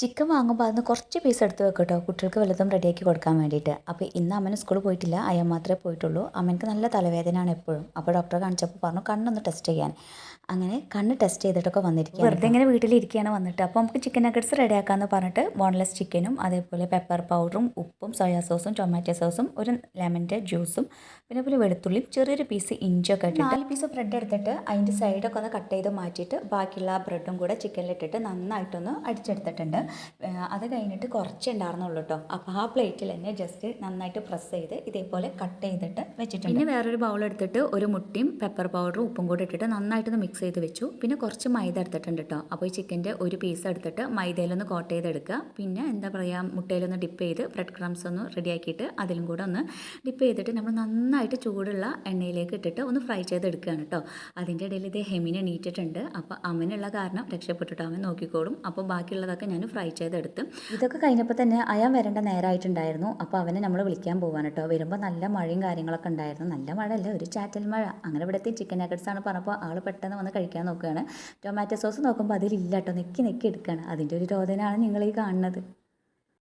Chicken വാങ്ങുമ്പോൾ അതിന് കുറച്ച് പീസ് എടുത്ത് വെക്കും കേട്ടോ കുട്ടികൾക്ക് വലുതും റെഡിയാക്കി കൊടുക്കാൻ വേണ്ടിയിട്ട്. അപ്പോൾ ഇന്ന് അമ്മന് സ്കൂളിൽ പോയിട്ടില്ല. അയാൾ മാത്രമേ പോയിട്ടുള്ളൂ. അമ്മയ്ക്ക് നല്ല തലവേദനയാണ് എപ്പോഴും. അപ്പോൾ ഡോക്ടറെ കാണിച്ചപ്പോൾ പറഞ്ഞു കണ്ണൊന്ന് ടെസ്റ്റ് ചെയ്യാൻ. അങ്ങനെ കണ്ണ് ടെസ്റ്റ് ചെയ്തിട്ടൊക്കെ വന്നിരിക്കുക വെറുതെ ഇങ്ങനെ വീട്ടിലിരിക്കുകയാണ് വന്നിട്ട്. അപ്പോൾ നമുക്ക് ചിക്കൻ നഗറ്റ്സ് റെഡിയാക്കാമെന്ന് പറഞ്ഞിട്ട് ബോൺലെസ് ചിക്കനും അതേപോലെ പെപ്പർ പൗഡറും ഉപ്പും സോയാ സോസും ടൊമാറ്റോ സോസും ഒരു ലെമന്റെ ജ്യൂസും പിന്നെ പിന്നെ വെളുത്തുള്ളിയും ചെറിയൊരു പീസ് ഇഞ്ചൊക്കെ ഇട്ടിട്ട് നാല് പീസ് ബ്രെഡ് എടുത്തിട്ട് അതിന്റെ സൈഡൊക്കെ ഒന്ന് കട്ട് ചെയ്ത് മാറ്റിയിട്ട് ബാക്കിയുള്ള ബ്രെഡും കൂടെ ചിക്കനിലിട്ടിട്ട് നന്നായിട്ടൊന്ന് അടിച്ചെടുത്തിട്ടുണ്ട്. അത് കഴിഞ്ഞിട്ട് കുറച്ച് ഉണ്ടായിരുന്നുള്ളൂ കേട്ടോ അപ്പോൾ ആ പ്ലേറ്റിൽ തന്നെ ജസ്റ്റ് നന്നായിട്ട് പ്രസ് ചെയ്ത് ഇതേപോലെ കട്ട് ചെയ്തിട്ട് വെച്ചിട്ടുണ്ട്. പിന്നെ വേറൊരു ബൗൾ എടുത്തിട്ട് ഒരു മുട്ടയും പെപ്പർ പൗഡറും ഉപ്പും കൂടി ഇട്ടിട്ട് നന്നായിട്ടൊന്ന് മിക്സ് ചെയ്ത് വെച്ചു. പിന്നെ കുറച്ച് മൈദ എടുത്തിട്ടുണ്ട് കേട്ടോ അപ്പോൾ ഈ ചിക്കന്റെ ഒരു പീസ് എടുത്തിട്ട് മൈദയിലൊന്ന് കോട്ട് ചെയ്തെടുക്കുക. പിന്നെ എന്താ പറയുക മുട്ടയിലൊന്ന് ഡിപ്പ് ചെയ്ത് ബ്രെഡ് ക്രംസ് ഒന്ന് റെഡിയാക്കിയിട്ട് അതിലും കൂടെ ഒന്ന് ഡിപ്പ് ചെയ്തിട്ട് നമ്മൾ നന്നായിട്ട് ചൂടുള്ള എണ്ണയിലേക്ക് ഇട്ടിട്ട് ഒന്ന് ഫ്രൈ ചെയ്തെടുക്കുകയാണ് കേട്ടോ അതിന്റെ ഇടയിൽ ഇത് ഹെമിനെ എണീറ്റിട്ടുണ്ട്. അപ്പോൾ അമ്മനുള്ള കാരണം രക്ഷപ്പെട്ടിട്ട് അവൻ നോക്കിക്കോളും. അപ്പോൾ ബാക്കിയുള്ളതൊക്കെ ഞാൻ ഫ്രൈ ചെയ്തെടുത്ത് ഇതൊക്കെ കഴിഞ്ഞപ്പോൾ തന്നെ അയാൻ വരേണ്ട നേരമായിട്ടുണ്ടായിരുന്നു അപ്പോൾ അവനെ നമ്മൾ വിളിക്കാൻ പോവാണ് കേട്ടോ. വരുമ്പോൾ നല്ല മഴയും കാര്യങ്ങളൊക്കെ ഉണ്ടായിരുന്നു. നല്ല മഴയല്ല ഒരു ചാറ്റൽ മഴ. അങ്ങനെ ഇവിടുത്തെ ചിക്കൻ നഗറ്റ്സ് ആണ് പറഞ്ഞപ്പോൾ ആൾ പെട്ടെന്ന് വന്ന് കഴിക്കാൻ നോക്കുകയാണ്. ടൊമാറ്റോ സോസ് നോക്കുമ്പോൾ അതിലില്ല കേട്ടോ. നെക്കി നെക്കി എടുക്കുകയാണ്. അതിന്റെ ഒരു രോദനാണ് നിങ്ങൾ ഈ കാണുന്നത്.